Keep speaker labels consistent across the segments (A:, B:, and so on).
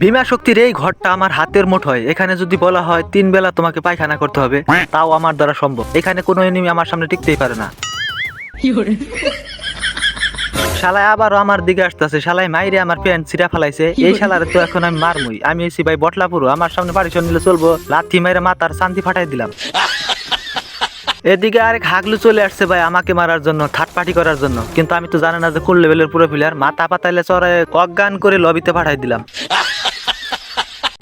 A: ভীমা শক্তির এই ঘরটা আমার হাতের মুঠোয়। এখানে যদি বলা হয় তিন বেলা তোমাকে পায়খানা করতে হবে, তাও আমার দ্বারা সম্ভব। এখানে কোনো এনিমি আমার সামনে টিকতেই পারে না। শালায় আবারও আমার দিকে আসতেছে, শালায় মাইরে আমার প্যান্ট ছিঁড়া ফেলাইছে। এই শালারে তো এখন আমি মারমুই। আমি এসি ভাই বটলা পুরো আমার সামনে পারিশন নিলে চলবো। লাথি মাইরে মাথার শান্তি ফাটাই দিলাম। এদিকে আরেক হাগলু চলে আসছে ভাই আমাকে মারার জন্য, থার্ড পার্টি করার জন্য। কিন্তু আমি তো জানি না যে কোন লেভেলের পুরো প্লেয়ার মাথা পাতাইলে চড়ায় অজ্ঞান করে লবিতে পাঠাই দিলাম।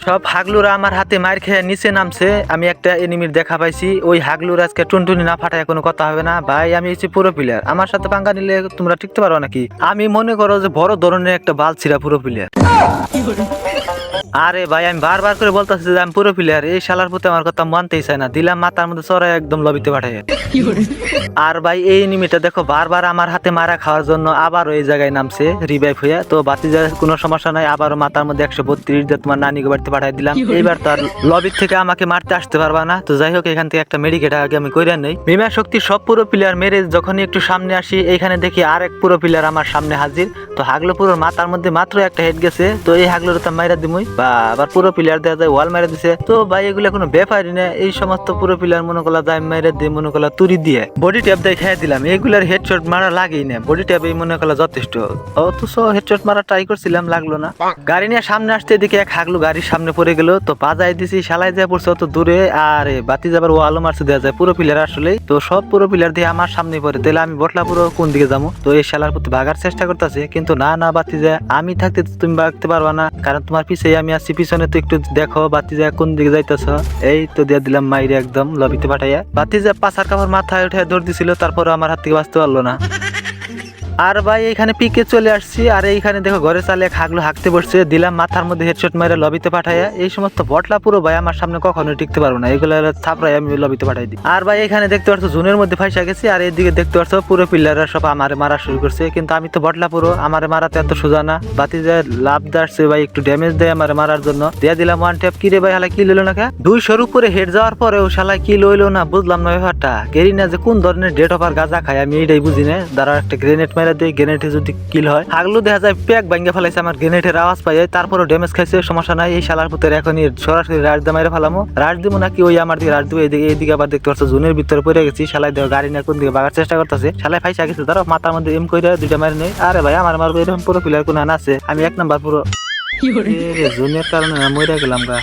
A: সব হাগলুরা আমার হাতে মার খেয়ে নিচে নামছে। আমি একটা এনিমির দেখা পাইছি। ওই হাগলুর আজকে টুনটুনি না ফাটায় কোনো কথা হবে না। ভাই, আমি হচ্ছে পুরো প্লেয়ার আমার সাথে পাঙ্গা নিলে তোমরা টিকতে পারো নাকি? আমি মনে করো যে বড় ধরনের একটা বাল ছিড়া পুরো প্লেয়ার আরে ভাই আমি বারবার করে বলতেছি যে আমি পুরো প্লেয়ার এই শালার প্রতি আমার কথা মানতেই চায় না। দিলাম মাথার মধ্যে চড়াই একদম লবিতে পাঠাই আর ভাই এই এনিমিটা দেখো বারবার আমার হাতে মারা খাওয়ার জন্য আবার ওই জায়গায় নামছে রিভাইভ হয়ে তো বাতি যায় কোনো সমস্যা নাই আবারও মাথার মধ্যে একশো বত্রিশ দিয়ে তোমার নানিকে বাড়িতে পাঠাই দিলাম। এইবার তো আর লবির থেকে আমাকে মারতে আসতে পারবা না। তো যাই হোক এখান থেকে একটা মেডিকেট আগে আমি কইরা নেই। বিমা শক্তি সব পুরো প্লেয়ার মেরে যখনই একটু সামনে আসি এইখানে দেখি আরেক পুরো প্লেয়ার আমার সামনে হাজির। তো হাগলো পুরোর মাথার মধ্যে মাত্র একটা হেড গেছে। তো এই হাগলোর তো মাইরা দিমুই। বা আবার পুরো প্লেয়ার দেওয়া যায় ওয়াল মাইরা দিছে। তো ভাই, এগুলো কোনো ব্যাপারই না। এই সমস্ত পুরো প্লেয়ার মনে করলা যায় মাইরা দিয়ে, মনে করলা তুরি দিয়ে। বডি ট্যাপ দিয়ে খেয়ে দিলাম। এগুলার হেডশট মারা লাগেই না। বডি ট্যাপ এই মনে করলা যথেষ্ট। অথচ হেডশট মারা ট্রাই করছিলাম, লাগল না। গাড়ি নিয়ে সামনে আসতে এদিকে এক হাগলু গাড়ির সামনে পড়ে গেল। তো বাজাই দিছি, শালাই যায় পড়ছে অত দূরে। আর, বাতি যাবার ও মারছে দেওয়া যায়। পুরো প্লেয়ার আসলে। তো সব পুরো প্লেয়ার দিয়ে আমার সামনে পড়ে। তাহলে আমি বটলা পুরো কোন দিকে যাব? তো এই শালার প্রতি ভাগার চেষ্টা করতেছে। কিন্তু না না, বাতি যায়। আমি থাকতে তুমি ভাগতে পারবা না। কারণ তোমার পিছে আমি আসছি পিছনে, তো একটু দেখো বাতি যায় কোন দিকে যাইতেছ? এই তো দিয়ে দিলাম মাইরে একদম, লবিতে পাঠাইয়া। বাতি যায় পাশার কাপড় মাথায় উঠে দৌড় দিছিল তারপর আমার হাত থেকে বাঁচতে পারল না। আর ভাই, এখানে পিকে চলে আসছি। আর এইখানে দেখো, ঘরে চালে হাগলো হাঁকতে বসছে। দিলাম মাথার মধ্যে হেডশট মেরে লবিতে পাঠাইয়া এই সমস্ত বটলা পুরো ভাই, আমার সামনে কখনো টিকতে পারব না। এগুলো থাপড়াই আমি লবিতে পাঠাই দিই। আর ভাই, এখানে দেখতে পাচ্ছ জুনের মধ্যে ফাইসা গেছি। আর এইদিকে দেখতে পাচ্ছ পুরো পিলাররা সব আমারে মারা শুরু করছে। কিন্তু আমি তো বটলা পুরো, আমারে মারাতে এত সোজা না। বাতি যে লাভ দাসছে ভাই, একটু ড্যামেজ দেয় আমারে মারার জন্য। দিয়ে দিলাম ওয়ান ট্যাপ কি রে ভাই হালা কি লইলো না কে? দুইশোর উপরে হেড যাওয়ার পরেও শালা কি লইলো না, বুঝলাম না ব্যাপারটা। গেরি না যে কোন ধরনের ডেট অফার গাঁজা খায়, আমি এইটাই বুঝি না। দাঁড়া একটা গ্রেনেড মেরে দিই গ্রেনেডে যদি কিল হয় আগলো দেখা যায় প্যাক ভাঙ্গে ফেলাইছে আমার গ্রেনেডের আওয়াজ পাই যায় তারপরে ড্যামেজ খাইছে সমস্যা নাই এই শালার পুতের এখনই সরাসরি রাজ দিয়ে মেরে ফেলামো। রাজ দিব নাকি ওই আমার দিকে রাজ দিব এদিকে এদিকে আবার দেখতে পাচ্ছ জুনের ভিতরে পড়ে গেছি শালাই দেওয়া গাড়ি না কোন দিকে বাগার চেষ্টা করতেছে। শালাই ফাইসা গেছে ধরো মাথার মধ্যে এম করে দুইটা মারি নেই। আরে ভাই আমার মারবো এরকম পুরো প্লেয়ার কোন আছে আমি এক নাম্বার পুরো। জুনের কারণে মরে গেলাম গা।